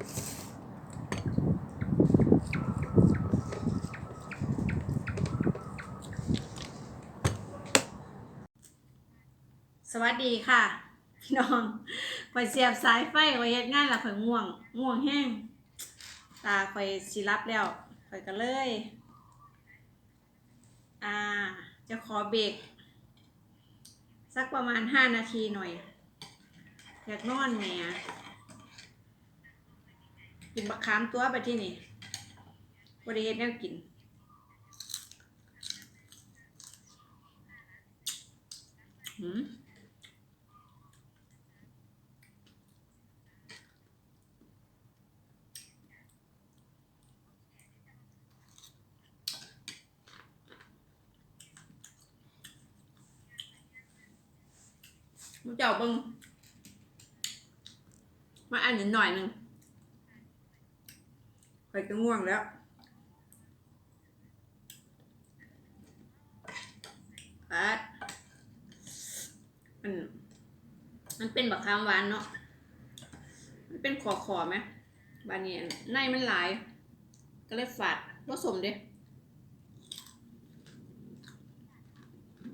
สวัสดีค่ะ พี่น้องคอยเสียบสายไฟไปเฮ็ดงานละคอยง่วง ง่วงแห้ง ตาคอยสิรับแล้วคอยก็เลย อ่า จะขอเบรกสักประมาณห้านาทีหน่อย อยากนอนแนี่ย กินบักขามตัวไปที่นี่บริเฮ็ดแนวกินหืมมูเจ้าเบิงมาอ่านนิดหน่อยหนึ่ง ไปก็ง่วงแล้วปัดมันมันเป็นบักคามหวานเนาะ มันเป็นขอขอไหมบานนี้ในมันหลาย ก็เลยฝาดผสมเด้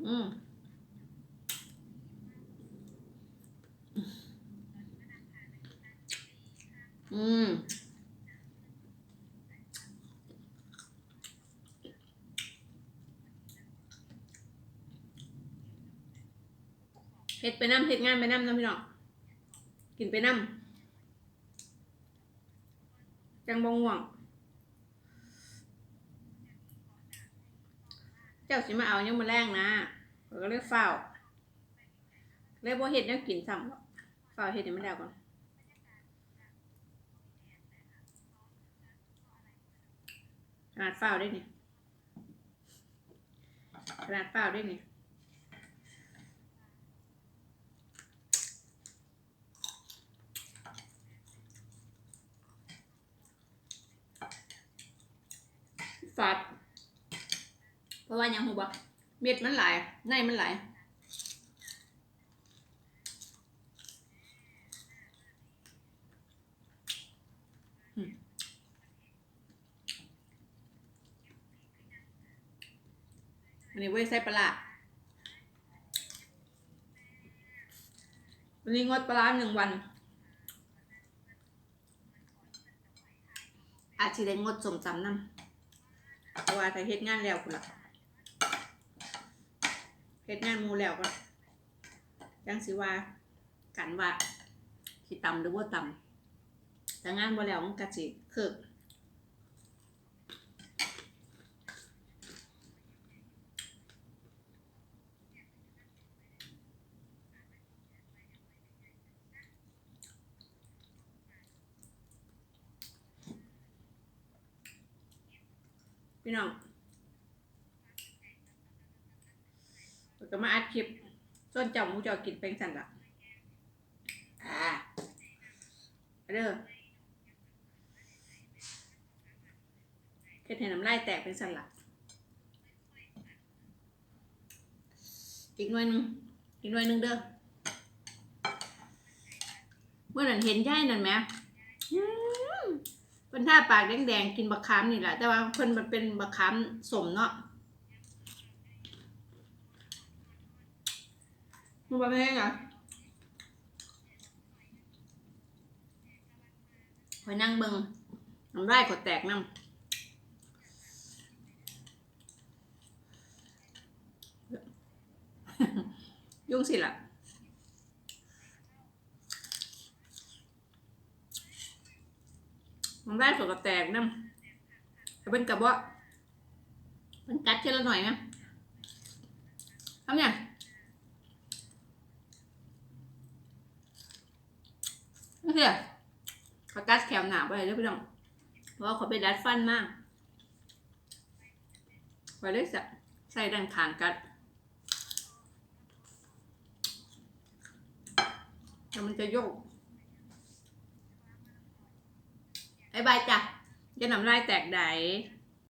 อืมอืมเฮ็ดไปน้ำเฮ็ดงานไปน้ำนะพี่น้องกินไปน้ำจังบงง่วง เจ้าสิมาเอายังมาแรงนะก็เลยเฝ้าวเลยบ่เฮ็ดแนวกินซ้ำหรอกเฝ้าเฮ็ดให้มันแล้ก่อนขนาดเฝ้าได้นี่ขนาดเฝ้าได้นี่ ฝาดเพราะว่ายังหูบ่เม็ดมันหลายในมันหลายอันนี้ไว้ยใส่ปลาวันนี้งดปลาหนึ่งวัน อาจจะได้งดสมจำนำ เพราะว่าถ้าเฮ็ดงานแล้วคุณล่ะเฮ็ดงานหมูแล้วก็ยังสิว่ากันว่าสิตำหรือว่าตำแต่งานบ่แล้วมันก็สิเคิก พี่น้องแล้วก็มาอัดคลิปส่วนเจ้าหมูจ้ากินเป็นสันละอ่าเด้อเฮ็ดให้น้ำลายแตกเป็นสันละอีกหน่วยนึงอีกหน่วยนึงเด้อเมื่อนั้นเห็นย่ายนั่นไหม พิ่นท่าปากแดงๆกินบักขามนี่แหละแต่ว่าเพิ่นมันเป็นบักขามสมเนาะมึงไปไม่ได้ไงคอยนั่งเบิงน้ำลายกดแตกน้ำยุ่งสิล่ะน้ำลายสกระแตกน้ำแต่เป็นกับว่ามันกัดเชละหน่อยนะทำยังนี่คือเขากัดแขวหนาไปเลยพี่น้องเพราะว่าเขาไปดัดฟันมากไปเลยจะใส่ดันขางกัดแล้วมันจะโยก บายบายจ้ะจะนำลายแตกได